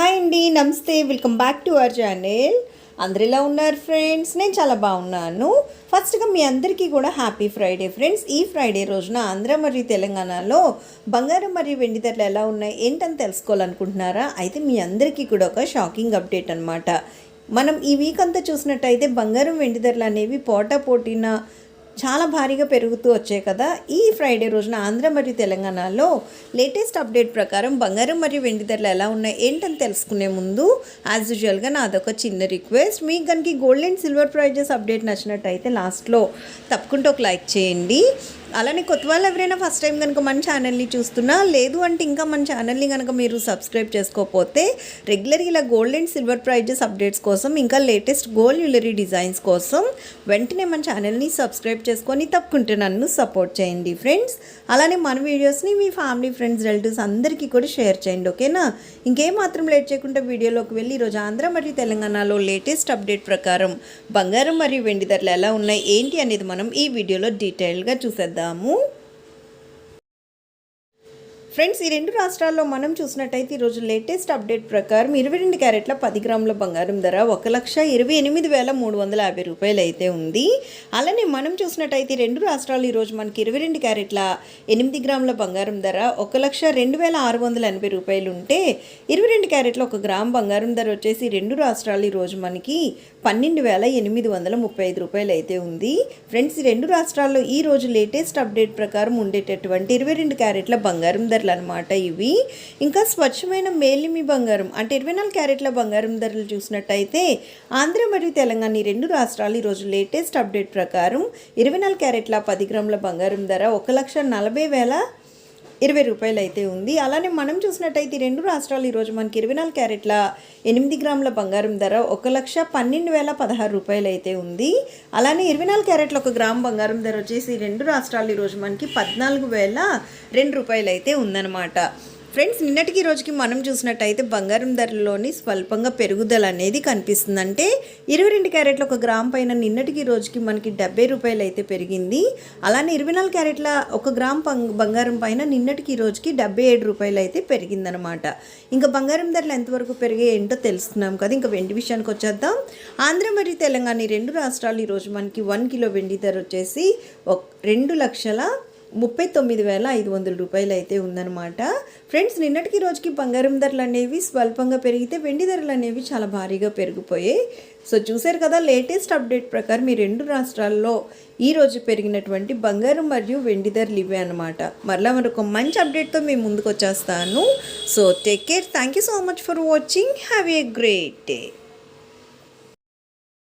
Hi అండి నమస్తే. Welcome back to our channel అందరు ఎలా ఉన్నారు ఫ్రెండ్స్ నేను చాలా బాగున్నాను. ఫస్ట్గా మీ అందరికీ కూడా హ్యాపీ ఫ్రైడే ఫ్రెండ్స్ ఈ ఫ్రైడే రోజున ఆంధ్ర మరియు తెలంగాణలో బంగారం మరియు వెండి ధరలు ఎలా ఉన్నాయి ఏంటని తెలుసుకోవాలనుకుంటున్నారా? అయితే మీ అందరికీ కూడా ఒక షాకింగ్ అప్డేట్ అనమాట మనం ఈ వీక్ అంతా చూసినట్టయితే బంగారం వెండి ధరలు అనేవి పోటా పోటీన చాలా భారీగా పెరుగుతూ వచ్చాయి కదా. ఈ ఫ్రైడే రోజున ఆంధ్ర మరియు తెలంగాణలో లేటెస్ట్ అప్డేట్ ప్రకారం బంగారం మరియు వెండి ధరలు ఎలా ఉన్నాయి ఏంటని తెలుసుకునే ముందు యాజ్ యూజువల్గా నాదొక చిన్న రిక్వెస్ట్. మీకు కనుక gold and silver prizes update నచ్చినట్టయితే లాస్ట్లో తప్పకుండా ఒక లైక్ చేయండి. అలానే కొత్త వాళ్ళు ఎవరైనా ఫస్ట్ టైం కనుక మన ఛానల్ని చూస్తున్నా లేదు అంటే ఇంకా మన ఛానల్ని కనుక మీరు సబ్స్క్రైబ్ చేసుకోకపోతే రెగ్యులర్ ఇలా gold and silver prizes updates కోసం ఇంకా లేటెస్ట్ గోల్డ్ జ్యువెలరీ డిజైన్స్ కోసం వెంటనే మన ఛానల్ని సబ్స్క్రైబ్ చేసుకొని తప్పకుంటే నన్ను సపోర్ట్ చేయండి ఫ్రెండ్స్ అలానే మన వీడియోస్ని మీ ఫ్యామిలీ ఫ్రెండ్స్ రిలేటివ్స్ అందరికీ కూడా షేర్ చేయండి ఓకేనా ఇంకేం మాత్రం లేట్ చేయకుండా వీడియోలోకి వెళ్ళి ఈరోజు ఆంధ్ర మరియు తెలంగాణలో లేటెస్ట్ అప్డేట్ ప్రకారం బంగారం మరియు వెండి ధరలు ఎలా ఉన్నాయి ఏంటి అనేది మనం ఈ వీడియోలో డీటెయిల్గా చూసేద్దాం. చూసేద్దాము ఫ్రెండ్స్ ఈ రెండు రాష్ట్రాల్లో మనం చూసినట్టయితే ఈరోజు లేటెస్ట్ అప్డేట్ ప్రకారం ఇరవై రెండు క్యారెట్ల పది గ్రాముల బంగారం ధర ఒక లక్ష ఇరవై ఎనిమిది వేల మూడు వందల యాభై రూపాయలు అయితే ఉంది. అలానే మనం చూసినట్టయితే రెండు రాష్ట్రాలు ఈరోజు మనకి ఇరవై రెండు క్యారెట్ల ఎనిమిది గ్రాముల బంగారం ధర ఒక లక్ష రెండు వేల ఆరు వందల ఎనభై రూపాయలు ఉంటే ఇరవై రెండు క్యారెట్ల ఒక గ్రామ్ బంగారం ధర వచ్చేసి రెండు రాష్ట్రాలు ఈరోజు మనకి పన్నెండు వేల ఎనిమిది వందల ముప్పై ఐదు రూపాయలు అయితే ఉంది. ఫ్రెండ్స్ ఈ రెండు రాష్ట్రాల్లో ఈ రోజు లేటెస్ట్ అప్డేట్ ప్రకారం ఉండేటటువంటి ఇరవై రెండు క్యారెట్ల బంగారం ధర ధరలు అనమాట ఇవి. ఇంకా స్వచ్ఛమైన మేలిమి బంగారం అంటే ఇరవై నాలుగు క్యారెట్ల బంగారం ధరలు చూసినట్టయితే ఆంధ్ర మరియు తెలంగాణ ఈ రెండు రాష్ట్రాలు ఈరోజు లేటెస్ట్ అప్డేట్ ప్రకారం ఇరవై నాలుగు క్యారెట్ల పది గ్రాముల బంగారం ధర ఒక లక్ష నలభై వేల ఇరవై రూపాయలు అయితే ఉంది. అలానే మనం చూసినట్టయితే రెండు రాష్ట్రాలు ఈరోజు మనకి ఇరవై నాలుగు క్యారెట్ల ఎనిమిది గ్రాముల బంగారం ధర ఒక లక్ష పన్నెండు వేల పదహారు రూపాయలు అయితే ఉంది. అలానే ఇరవై నాలుగు క్యారెట్ల ఒక గ్రామ్ బంగారం ధర వచ్చేసి రెండు రాష్ట్రాలు ఈరోజు మనకి పద్నాలుగు వేల రెండు రూపాయలు అయితే ఉందన్నమాట. ఫ్రెండ్స్ నిన్నటికి రోజుకి మనం చూసినట్టయితే బంగారం ధరలోని స్వల్పంగా పెరుగుదల అనేది కనిపిస్తుంది. అంటే ఇరవై రెండు క్యారెట్ల ఒక గ్రామ్ పైన నిన్నటికి రోజుకి మనకి డెబ్బై రూపాయలు అయితే పెరిగింది. అలానే ఇరవై నాలుగు క్యారెట్ల ఒక గ్రామ్ పం- బంగారం పైన నిన్నటికి రోజుకి డెబ్బై ఏడు రూపాయలు అయితే పెరిగిందనమాట ఇంకా బంగారం ధరలు ఎంతవరకు పెరిగాయి ఏంటో తెలుస్తున్నాం కదా. ఇంకా వెండి విషయానికి వచ్చేద్దాం. ఆంధ్ర మరియు తెలంగాణ రెండు రాష్ట్రాలు ఈరోజు మనకి వన్ కిలో వెండి ధర వచ్చేసి ఒక రెండు లక్షల ముప్పై తొమ్మిది వేల ఐదు వందల రూపాయలు అయితే ఉందన్నమాట. ఫ్రెండ్స్ నిన్నటికి రోజుకి బంగారం ధరలు అనేవి స్వల్పంగా పెరిగితే వెండి ధరలు అనేవి చాలా భారీగా పెరిగిపోయాయి. సో చూశారు కదా లేటెస్ట్ అప్డేట్ ప్రకారం ఈ రెండు రాష్ట్రాల్లో ఈ రోజు పెరిగినటువంటి బంగారం మరియు వెండి ధరలు ఇవే అనమాట మరలా మరొక మంచి అప్డేట్తో మేము ముందుకు వచ్చేస్తాను. So take care thank you so much for watching have a great day